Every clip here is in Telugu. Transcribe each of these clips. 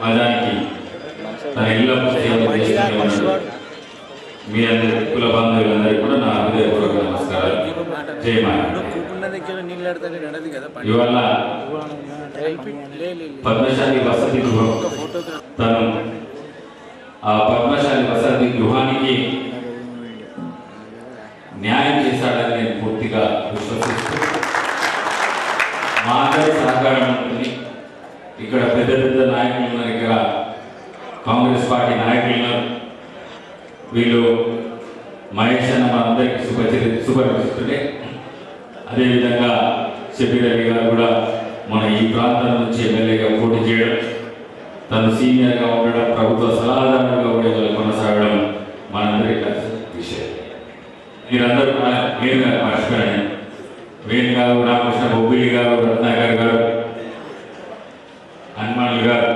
మజానికి తన సేవలు ఉన్నాడు మీ అందరి కుల బాంధవులందరికీ కూడా నా హృదయపూర్వక నమస్కారాలు. జై మాత కూకున్న దగ్గర నీళ్ళు ఆడితే నడదు కదా పని? ఇవాళ. పద్మశాలి వసతి గృహం తను ఆ పద్మశాలి వసతి గృహానికి న్యాయం చేశాడని నేను పూర్తిగా విశ్వసిస్తూ మా అందరి సహకారం ఉంటుంది. ఇక్కడ పెద్ద పెద్ద నాయకులు ఉన్నారు ఇక్కడ కాంగ్రెస్ పార్టీ నాయకులు ఉన్నారు. వీళ్ళు మహేష్ అన్న మనందరికీ సుపరిచిత సుపరిచితుడే అదేవిధంగా షబీర్ గారు కూడా మన ఈ ప్రాంతం నుంచి ఎమ్మెల్యేగా పోటీ చేయడం తను సీనియర్గా ఉండడం ప్రభుత్వ సలహాదారుగా కూడా కొనసాగడం మనందరికీ విషయం. మీరందరూ కూడా వేణు గారు మర్చిపోయాను వేణు గారు రామకృష్ణ బొబ్బిలి గారు రత్నాకర్ గారు హనుమానులు గారు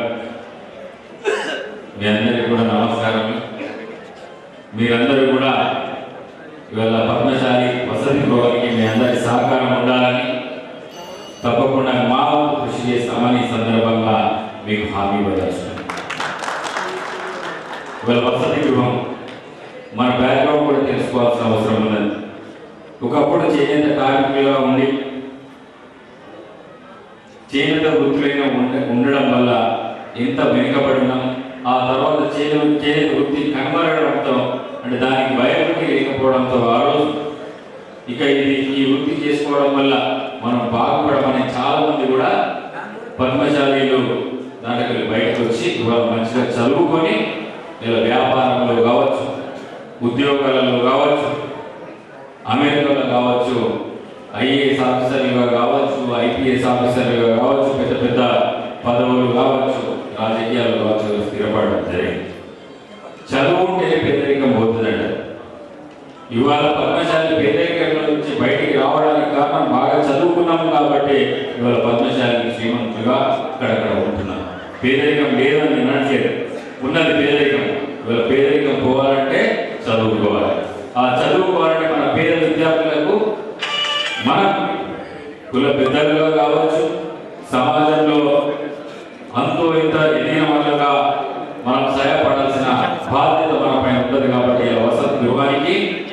మీ అందరికీ కూడా నమస్కారం. మీరందరూ కూడా ఇవాళ పద్మశాలి వసతి గృహానికి మీ అందరి సహకారం ఉండాలని తప్పకుండా మా కృషి చేస్తామని సందర్భంగా మీకు హామీ ఇవ్వదలుచున్నాను ఇవాళ వసతి గృహం మన బ్యాక్గ్రౌండ్ కూడా తెలుసుకోవాల్సిన అవసరం ఉన్నది. ఒకప్పుడు చేనేత కార్మికులుగా ఉండి చేనేత వృత్తులైన ఉండ- ఉండడం వల్ల ఎంత వెనుకబడినాం ఆ తర్వాత చేను చేనేత వృత్తి కనబడడంతో అంటే దానికి భయపడి లేకపోవడంతో ఆ రోజు ఇక ఇది ఈ వృత్తి చేసుకోవడం వల్ల మనం బాగుపడమని చాలా మంది కూడా పద్మశాలీలు దాంట్లో బయటకు వచ్చి ఇవాళ మంచిగా చదువుకొని ఇలా వ్యాపారంలో కావచ్చు ఉద్యోగాలలో కావచ్చు అమెరికాలో కావచ్చు ఐఏఎస్ ఆఫీసర్లుగా కావచ్చు ఐపీఎస్ ఆఫీసర్లుగా కావచ్చు పెద్ద పెద్ద పదవులు కావచ్చు రాజకీయాలు కావచ్చు స్థిరపడడం జరిగింది. చదువు ఉంటే పేదరికం పోతుందంట. ఇవాళ పద్మశాలి పేదరికంలో నుంచి బయటికి రావడానికి కారణం బాగా చదువుకున్నాం కాబట్టి ఇవాళ పద్మశాలి శ్రీమంతులుగా అక్కడక్కడ ఉంటున్నాం. పేదరికం లేదని నేను అనట్లేదు. ఉన్నది పేదరికం. ఇవాళ పేదరికం పోవాలంటే చదువుకోవాలి. ఆ చదువుకోవాలంటే మన పేద విద్యార్థులకు మనం కుల పెద్దలుగా కావచ్చు సమాజంలో అంతో ఇంత ఎదిగిన వాళ్ళగా మనం సహాయపడాల్సిన బాధ్యత మనపై ఉంటుంది కాబట్టి వసతి గృహానికి.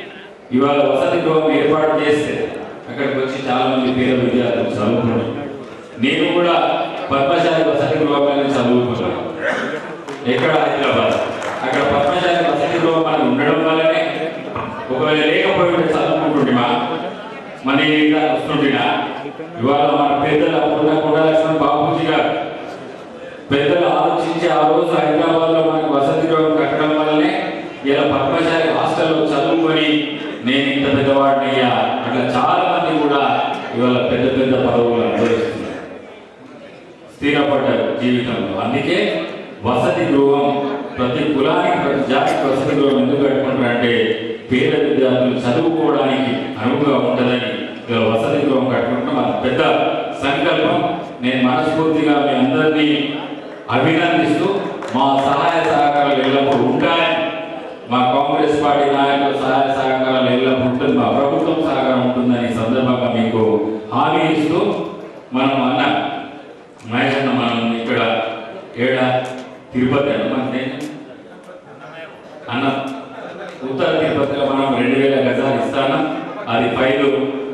ఇవాళ వసతి గృహం ఏర్పాటు చేస్తే అక్కడికి వచ్చి చాలా మంది పేద విద్యార్థులు చదువుకున్నాను నేను కూడా పద్మశాలి వసతి గృహంలోనే చదువుకున్నాను. ఎక్కడ? హైదరాబాద్. అక్కడ పద్మశాలి వసతి గృహం మనకు ఉండడం వల్లనే ఒకవేళ లేకపోయి మా చదువుకుంటుంటిమా మన ఇవాళ మన పెద్దల అప్పుడున్న కొండలక్ష్మణ్ బాబూజీ గారు. పెద్దలు ఆలోచించి ఆ రోజు హైదరాబాద్లో మనకు వసతి గృహం కట్టడం వల్లనే ఇలా పద్మశాలి హాస్టల్లో చదువుకొని నేను ఇంత పెద్దవాడిని అయ్యా. అట్లా చాలా మంది కూడా ఇవాళ పెద్ద పెద్ద పదవులు అనుభవిస్తున్నారు. స్థిరపడ్డారు జీవితంలో. అందుకే వసతి గృహం ప్రతి కులానికి ప్రతి జాతికి వసతి గృహం ఎందుకు కట్టుకుంటారంటే పేద విద్యార్థులు చదువు అనువుగా ఉంటుందని ఇలా వసతి గృహం కట్టుకుంటాం అది పెద్ద సంకల్పం నేను మనస్ఫూర్తిగా మీ అందరినీ అభినందిస్తూ మా సహాయ సహకారాలు ఎల్లప్పుడూ ఉంటాయని మా కాంగ్రెస్ పార్టీ నాయకుల సహాయ సహకారాలు ఎల్లప్పుడూ ఉంటుంది. మా ప్రభుత్వం సహకారం ఉంటుందని ఈ సందర్భంగా మీకు హామీ ఇస్తూ మనం అన్న మహేష్ అన్న మనం ఇక్కడ ఏడ? తిరుపతి అన్న మన అన్న ఉత్తర తిరుపతిలో మనం రెండు వేల గజాలు ఇస్తాను అది ఫైలు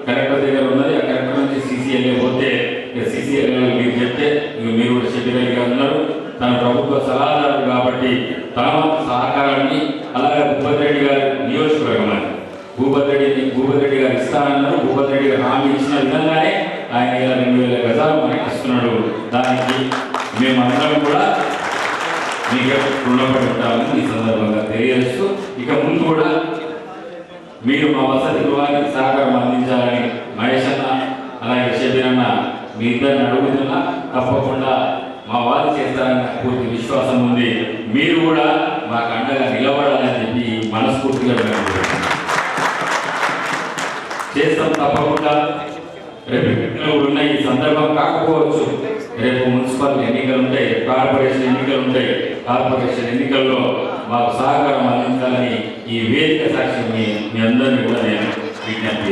కలెక్టర్ దగ్గర ఉన్నది. ఆ కలెక్టర్ నుంచి సీసీఎల్ఏ పోతే ఇక సీసీఎల్ఏ మీరు చెప్తే మీరు కూడా చెప్పినట్టుగా ఉన్నారు తన ప్రభుత్వ సలహాదారుడు కాబట్టి తన సహకారాన్ని అలాగే భూపతి రెడ్డి గారి నియోజకవర్గం అది భూపతి రెడ్డి భూపతి రెడ్డి గారు ఇస్తానన్నారు. భూపతి రెడ్డి గారు హామీ ఇచ్చిన విధంగానే ఆయన రెండు వేల గజాలు మనకి ఇస్తున్నాడు దానికి మేమందరం కూడా మీకు రుణపడి ఉంటామని ఈ సందర్భంగా తెలియజేస్తూ ఇక ముందు కూడా మీరు మా వసతి గృహానికి సహకారం అందించాలని మహేష్ అన్న అలాగే షబీర్ అన్న మీ ఇద్దరిని అడుగుతున్నా. తప్పకుండా మా వారు చేస్తారని నాకు పూర్తి విశ్వాసం ఉంది. మీరు కూడా మాకు అండగా నిలబడాలని చెప్పి మనస్ఫూర్తిగా మేము చేస్తాం తప్పకుండా. రేపు ఎన్నికలు ఉన్న ఈ సందర్భం కాకపోవచ్చు. రేపు మున్సిపల్ ఎన్నికలు ఉంటాయి కార్పొరేషన్ ఎన్నికలు ఉంటాయి. కార్పొరేషన్ ఎన్నికల్లో మాకు సహకారం అందించాలని ఈ వేదిక సాక్షి మీ మీ అందరినీ కూడా నేను విజ్ఞప్తి